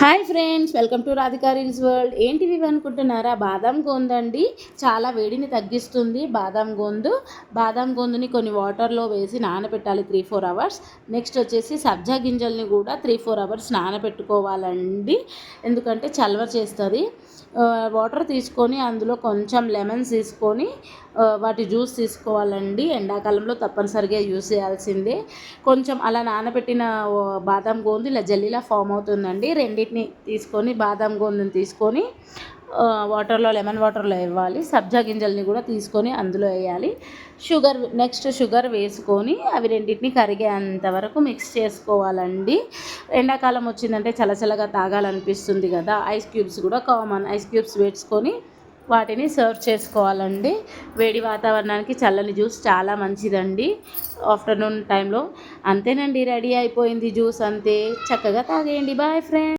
Hi friends welcome to Radhika reels world. ఏంటివి అనుకుంటున్నారా? బాదం గోందండి. అండి చాలా వేడిని తగ్గిస్తుంది బాదం గోందు. బాదం గోందుని కొన్ని వాటర్లో వేసి నానబెట్టాలి త్రీ ఫోర్ అవర్స్ నెక్స్ట్ వచ్చేసి సబ్జా గింజల్ని కూడా త్రీ ఫోర్ అవర్స్ నానబెట్టుకోవాలండి. ఎందుకంటే చల్వ చేస్తుంది. వాటర్ తీసుకొని అందులో కొంచెం లెమన్స్ తీసుకొని వాటి జ్యూస్ తీసుకోవాలండి. ఎండాకాలంలో తప్పనిసరిగా యూస్ చేయాల్సిందే. కొంచెం అలా నానబెట్టిన బాదం గోంది ఇలా జల్లీలా ఫామ్ అవుతుందండి. రెండింటిని తీసుకొని బాదం గోందని తీసుకొని వాటర్లో లెమన్ వాటర్లో ఇవ్వాలి సబ్జా గింజల్ని కూడా తీసుకొని అందులో వేయాలి. షుగర్ నెక్స్ట్ షుగర్ వేసుకొని అవి రెండింటిని కరిగేంత వరకు మిక్స్ చేసుకోవాలండి. ఎండాకాలం వచ్చిందంటే చలచలగా తాగాలనిపిస్తుంది కదా. ఐస్ క్యూబ్స్ కూడా కామన్. ఐస్ క్యూబ్స్ వేసుకొని వాటిని సర్వ్ చేసుకోవాలండి. వేడి వాతావరణానికి చల్లని జ్యూస్ చాలా మంచిదండి. ఆఫ్టర్నూన్ టైంలో అంతేనండి రెడీ అయిపోయింది జ్యూస్ అంతే. చక్కగా తాగేయండి. Bye friend.